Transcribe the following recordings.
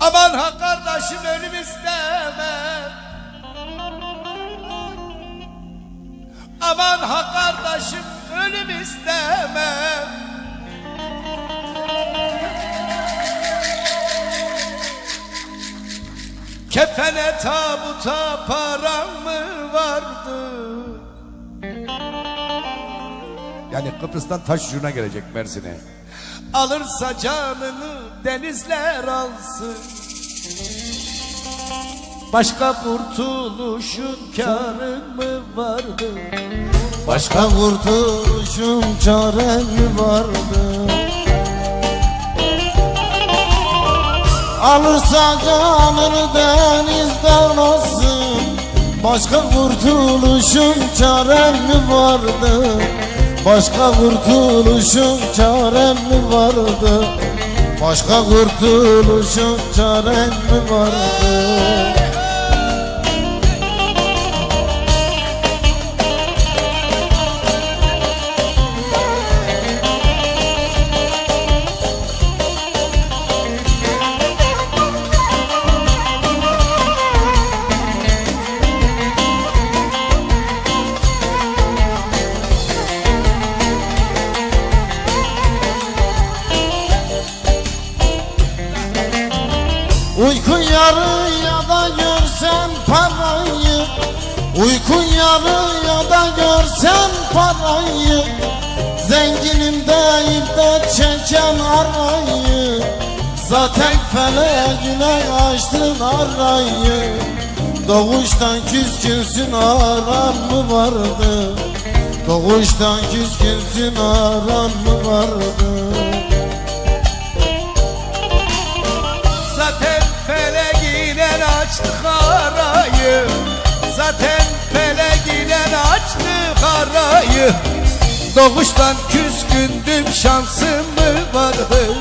Aman ha kardeşim ölüm istemem Aman ha kardeşim ölüm istemem Kefene tabuta param mı vardı? Yani Kıbrıs'tan taş ucuna gelecek Mersin'e. Alırsa canını denizler alsın. Başka kurtuluşun karın mı vardı? Başka kurtuluşum çaren mi vardı? Alırsa canını denizden alsın Başka kurtuluşum çaren mi vardı? Başka kurtuluşum çaren mi vardı? Başka kurtuluşum çaren mi vardı? Yarı ya da görsen parayı Uyku yarı ya da görsen parayı Zenginim deyip de çeken arayı Zaten felekine açtın arayı. Doğuştan küskünsün aran mı vardı? Doğuştan küskünsün aran mı vardı feleğiyle açtık arayı. Zaten feleğiyle açtık arayı. Doğuştan küskündüm şansım mı vardı?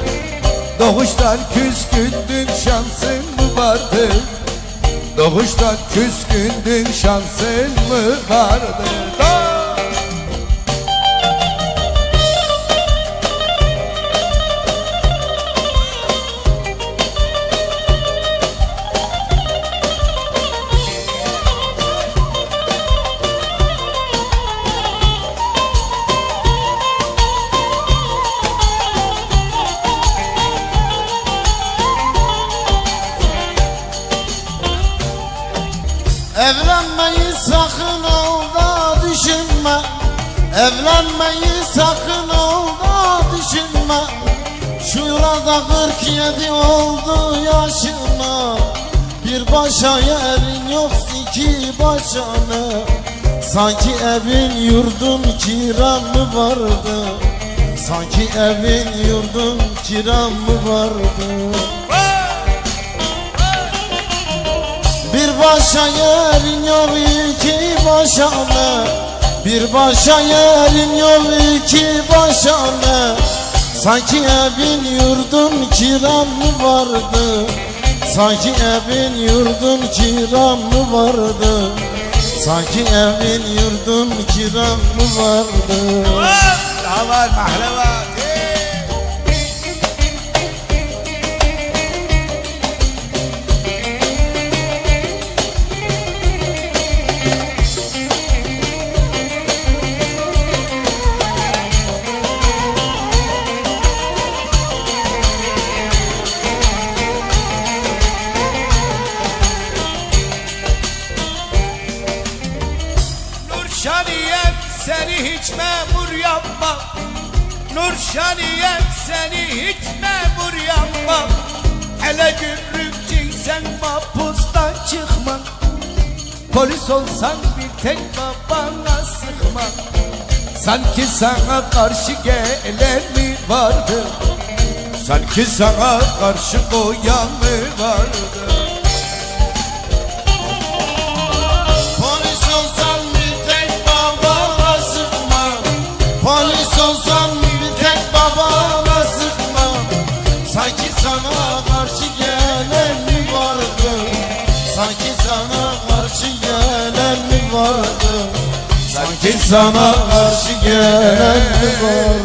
Doğuştan küskündüm şansın mı vardı? Doğuştan küskündün şansın mı vardı Evlenmeyi sakın olda düşünme. Evlenmeyi sakın olda düşünme. Şurada 47 oldu yaşına Bir başa yerin yok iki başana. Sanki evin yurdun kiram mı vardı. Sanki evin yurdun kiram mı vardı başa yerin yok iki başana Bir başa yerin yok iki başana Sanki evin yurdun kiram mı vardı? Sanki evin yurdun kiram mı vardı? Sanki evin yurdun kiram mı vardı? Daha var mahlevat Nurşaniyem memur yapma. Nurşaniyem seni hiç memur yapma. Hele gümrükçiysen mahpustan çıkma. Polis olsan bir tek babana sıkma. Sanki sana karşı gelen mi vardı. Sanki sana karşı koyan mı vardı Sanki sana karşı gelen mi vardı? Sanki sana karşı gelen mi vardı